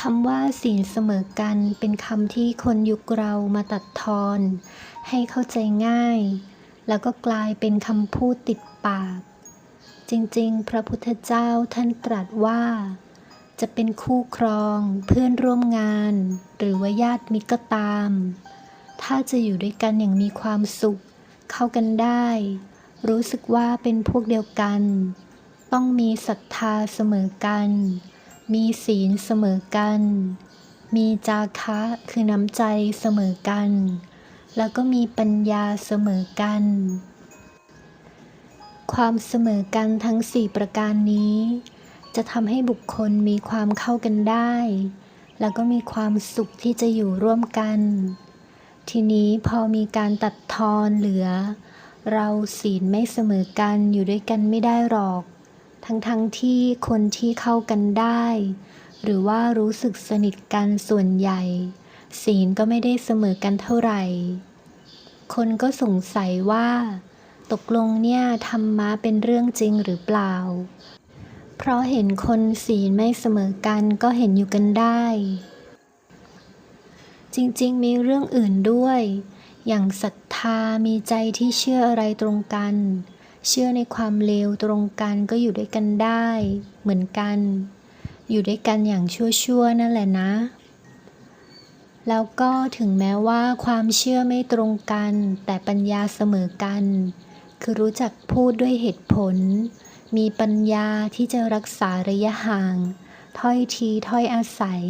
คำว่าศีลเสมอกันเป็นคำที่คนยุคเรามาตัดทอน ให้เข้าใจง่าย แล้วก็กลายเป็นคำพูดติดปาก จริงๆ พระพุทธเจ้าท่านตรัสว่า จะเป็นคู่ครองเพื่อนร่วมงาน หรือว่าญาติมิตรก็ตาม ถ้าจะอยู่ด้วยกันอย่างมีความสุข เข้ากันได้ รู้สึกว่าเป็นพวกเดียวกัน ต้องมีศรัทธาเสมอกัน มีศีลเสมอกัน มีจาคะคือน้ำใจเสมอกัน แล้วก็มีปัญญาเสมอกัน ความเสมอกันทั้งสี่ประการนี้ จะทำให้บุคคลมีความเข้ากันได้ แล้วก็มีความสุขที่จะอยู่ร่วมกัน ทีนี้พอมีการตัดทอนเหลือ เราศีลไม่เสมอกันอยู่ด้วยกันไม่ได้หรอก ทั้งๆทที่คนที่เข้ากันได้ หรือว่ารู้สึกสนิทกันส่วนใหญ่ ศีลก็ไม่ได้เสมอกันเท่าไหร่ คนก็สงสัยว่า ตกลงเนี่ยธรรมะเป็นเรื่องจริงหรือเปล่า เพราะเห็นคนศีลไม่เสมอกันก็เห็นอยู่กันได้ จริงๆมีเรื่องอื่นด้วย อย่างศรัทธามีใจที่เชื่ออะไรตรงกัน เชื่อในความเลวตรงกันก็อยู่ด้วยกันได้ เหมือนกัน อยู่ด้วยกันอย่างชั่วๆนั่นแหละนะ แล้วก็ถึงแม้ว่าความเชื่อไม่ตรงกัน แต่ปัญญาเสมอกัน คือรู้จักพูดด้วยเหตุผล มีปัญญาที่จะรักษาระยะห่าง ถ้อยทีถ้อยอาศัย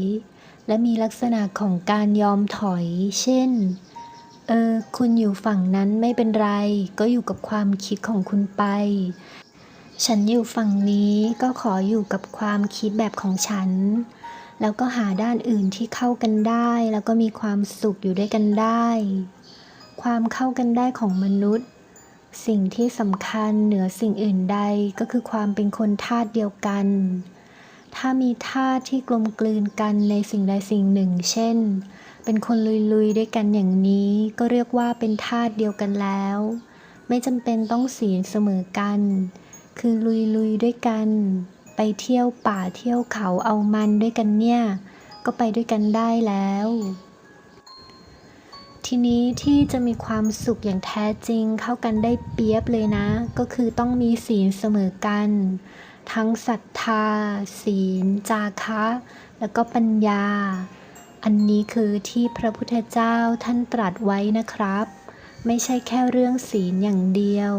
และมีลักษณะของการยอมถอย เช่น เออ คุณอยู่ฝั่งนั้นไม่เป็นไร ก็อยู่กับความคิดของคุณไป ฉันอยู่ฝั่งนี้ก็ขออยู่กับความคิดแบบของฉัน แล้วก็หาด้านอื่นที่เข้ากันได้ แล้วก็มีความสุขอยู่ด้วยกันได้ ความเข้ากันได้ของมนุษย์ สิ่งที่สำคัญเหนือสิ่งอื่นใดก็คือความเป็นคนธาตุเดียวกัน ถ้ามีธาตุที่กลมกลืนกันในสิ่งใดสิ่งหนึ่ง เช่น เป็นคนลุยๆด้วยกันอย่างนี้ ก็เรียกว่าเป็นธาตุเดียวกันแล้ว ไม่จำเป็นต้องศีลเสมอกัน คือลุยๆด้วยกัน ไปเที่ยวป่าเที่ยวเขาเอามันด้วยกันเนี่ย ก็ไปด้วยกันได้แล้ว ทีนี้ที่จะมีความสุขอย่างแท้จริงเข้ากันได้เปียบเลยนะ ก็คือต้องมีศีลเสมอกัน ทั้งศรัทธา ศีล จาคะ แล้วก็ปัญญา อันนี้คือที่พระพุทธเจ้าท่านตรัสไว้นะครับ ไม่ใช่แค่เรื่องศีลอย่างเดียว